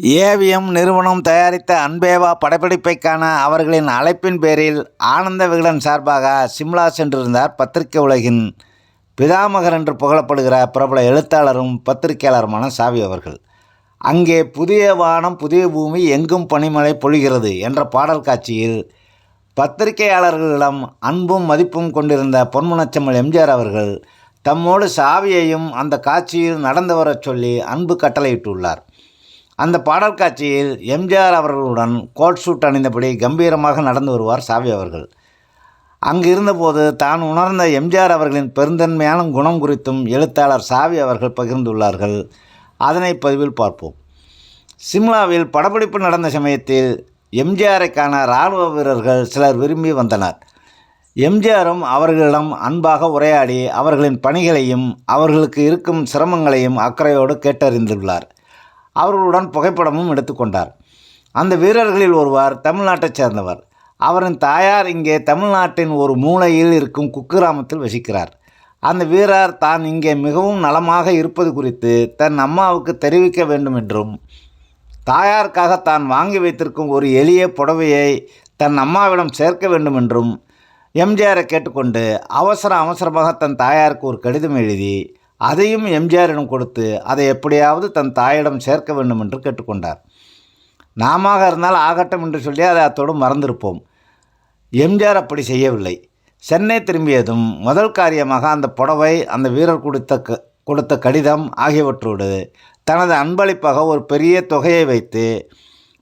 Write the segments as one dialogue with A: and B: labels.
A: AVM நிறுவனம் தயாரித்த அன்பேவா படப்பிடிப்பைக்கான அவர்களின் அழைப்பின் பேரில் ஆனந்த விகடன் சார்பாக சிம்லா சென்றிருந்தார் பத்திரிகை உலகின் பிதாமகர் என்று புகழப்படுகிற பிரபல எழுத்தாளரும் பத்திரிகையாளருமான சாவி அவர்கள். அங்கே புதிய வானம் புதிய பூமி எங்கும் பனிமழை பொழிகிறது என்ற பாடல் காட்சியில் பத்திரிகையாளர்களிடம் அன்பும் மதிப்பும் கொண்டிருந்த பொன்முனச்செம்மல் எம்ஜிஆர் அவர்கள் தம்மோடு சாவியையும் அந்த காட்சியில் நடந்து வரச் சொல்லி அன்பு கட்டளையிட்டுள்ளார். அந்த பாடல் காட்சியில் எம்ஜிஆர் அவர்களுடன் கோட் சூட் அணிந்தபடி கம்பீரமாக நடந்து வருவார் சாவி அவர்கள். அங்கு இருந்தபோது தான் உணர்ந்த எம்ஜிஆர் அவர்களின் பெருந்தன்மையான குணம் குறித்தும் எழுத்தாளர் சாவி அவர்கள் பகிர்ந்துள்ளார்கள். அதனை பதிவில் பார்ப்போம். சிம்லாவில் படப்பிடிப்பு நடந்த சமயத்தில் எம்ஜிஆரை காண இராணுவ வீரர்கள் சிலர் விரும்பி வந்தனர். எம்ஜிஆரும் அவர்களிடம் அன்பாக உரையாடி அவர்களின் பணிகளையும் அவர்களுக்கு இருக்கும் சிரமங்களையும் அக்கறையோடு கேட்டறிந்துள்ளார். அவர்களுடன் புகைப்படமும் எடுத்துக்கொண்டார். அந்த வீரர்களில் ஒருவர் தமிழ்நாட்டைச் சேர்ந்தவர். அவரின் தாயார் இங்கே தமிழ்நாட்டின் ஒரு மூலையில் இருக்கும் குக்கிராமத்தில் வசிக்கிறார். அந்த வீரர் தான் இங்கே மிகவும் நலமாக இருப்பது குறித்து தன் அம்மாவுக்கு தெரிவிக்க வேண்டும் என்றும் தாயாருக்காக தான் வாங்கி வைத்திருக்கும் ஒரு எளிய புடவையை தன் அம்மாவிடம் சேர்க்க வேண்டும் என்றும் எம்ஜிஆரை கேட்டுக்கொண்டு அவசர அவசரமாக தன் தாயாருக்கு ஒரு கடிதம் எழுதி அதையும் எம்ஜிஆரிடம் கொடுத்து அதை எப்படியாவது தன் தாயிடம் சேர்க்க வேண்டும் என்று கேட்டுக்கொண்டார். நாம இருந்தால் ஆகட்டும் என்று சொல்லி அதை அத்தோடு மறந்திருப்போம். எம்ஜிஆர் அப்படி செய்யவில்லை. சென்னை திரும்பியதும் முதல் காரியமாக அந்த புடவை அந்த வீரர் கொடுத்த க கொடுத்த கடிதம் ஆகியவற்றோடு தனது அன்பளிப்பாக ஒரு பெரிய தொகையை வைத்து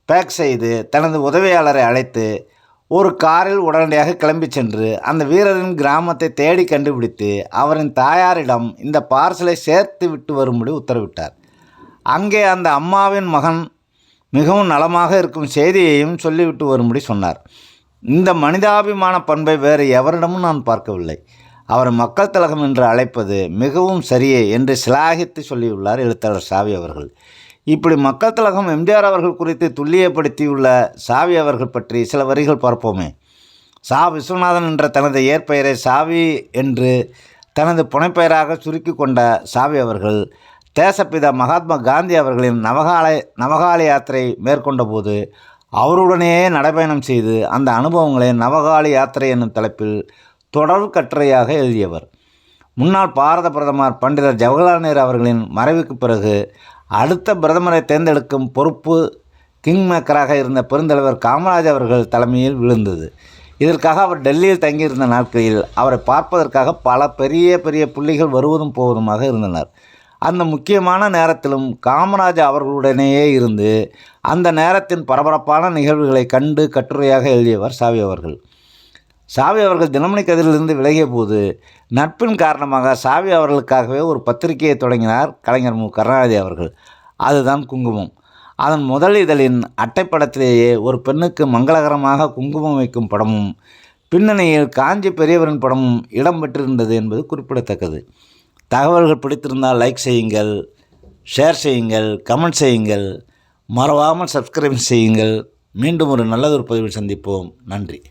A: பேக் செய்து தனது உதவியாளரை அழைத்து ஒரு காரில் உடனடியாக கிளம்பி சென்று அந்த வீரரின் கிராமத்தை தேடி கண்டுபிடித்து அவரின் தாயாரிடம் இந்த பார்சலை சேர்த்து விட்டு வரும்படி உத்தரவிட்டார். அங்கே அந்த அம்மாவின் மகன் மிகவும் நலமாக இருக்கும் செய்தியையும் சொல்லிவிட்டு வரும்படி சொன்னார். இந்த மனிதாபிமான பண்பை வேறு எவரிடமும் நான் பார்க்கவில்லை. அவரை மக்கள் தலகம் என்று அழைப்பது மிகவும் சரியே என்று சிலாகித்து சொல்லியுள்ளார் எழுத்தாளர் சாவி அவர்கள். இப்படி மக்கள் திலகம் எம்ஜிஆர் அவர்கள் குறித்து துல்லியப்படுத்தியுள்ள சாவி அவர்கள் பற்றி சில வரிகள் பார்ப்போமே. சா. விஸ்வநாதன் என்ற தனது ஏற்பெயரை சாவி என்று தனது புனைப்பெயராக சுருக்கி கொண்ட சாவி அவர்கள் தேசப்பிதா மகாத்மா காந்தி அவர்களின் நவகாலை நவகால யாத்திரை மேற்கொண்ட போது அவருடனேயே நடைபயணம் செய்து அந்த அனுபவங்களை நவகால யாத்திரை என்னும் தலைப்பில் தொடர் கட்டுரையாக எழுதியவர். முன்னாள் பாரத பிரதமர் பண்டிதர் ஜவஹர்லால் நேரு அவர்களின் மறைவுக்கு பிறகு அடுத்த பிரதமரை தேர்ந்தெடுக்கும் பொறுப்பு கிங் மேக்கராக இருந்த பெருந்தலைவர் காமராஜ் அவர்கள் தலைமையில் விழுந்தது. இதற்காக அவர் டெல்லியில் தங்கியிருந்த நாட்களில் அவரை பார்ப்பதற்காக பல பெரிய பெரிய புள்ளிகள் வருவதும் போவதுமாக இருந்தனர். அந்த முக்கியமான நேரத்திலும் காமராஜ் அவர்களுடனேயே இருந்து அந்த நேரத்தின் பரபரப்பான நிகழ்வுகளை கண்டு கட்டுரையாக எழுதியவர் சாவி அவர்கள். சாவி அவர்கள் தினமணி கதிரிலிருந்து விலகிய போது நட்பின் காரணமாக சாவி அவர்களுக்காகவே ஒரு பத்திரிகையை தொடங்கினார் கலைஞர் மு. கருணாநிதி அவர்கள். அதுதான் குங்குமம். அதன் முதல் இதழின் அட்டைப்படத்திலேயே ஒரு பெண்ணுக்கு மங்களகரமாக குங்குமம் வைக்கும் படமும் பின்னணியில் காஞ்சி பெரியவரின் படமும் இடம் பெற்றிருந்தது என்பது குறிப்பிடத்தக்கது. தகவல்கள் பிடித்திருந்தால் லைக் செய்யுங்கள் ஷேர் செய்யுங்கள் கமெண்ட் செய்யுங்கள் மறவாமல் சப்ஸ்கிரைப் செய்யுங்கள். மீண்டும் ஒரு நல்லதொரு பதிவில் சந்திப்போம். நன்றி.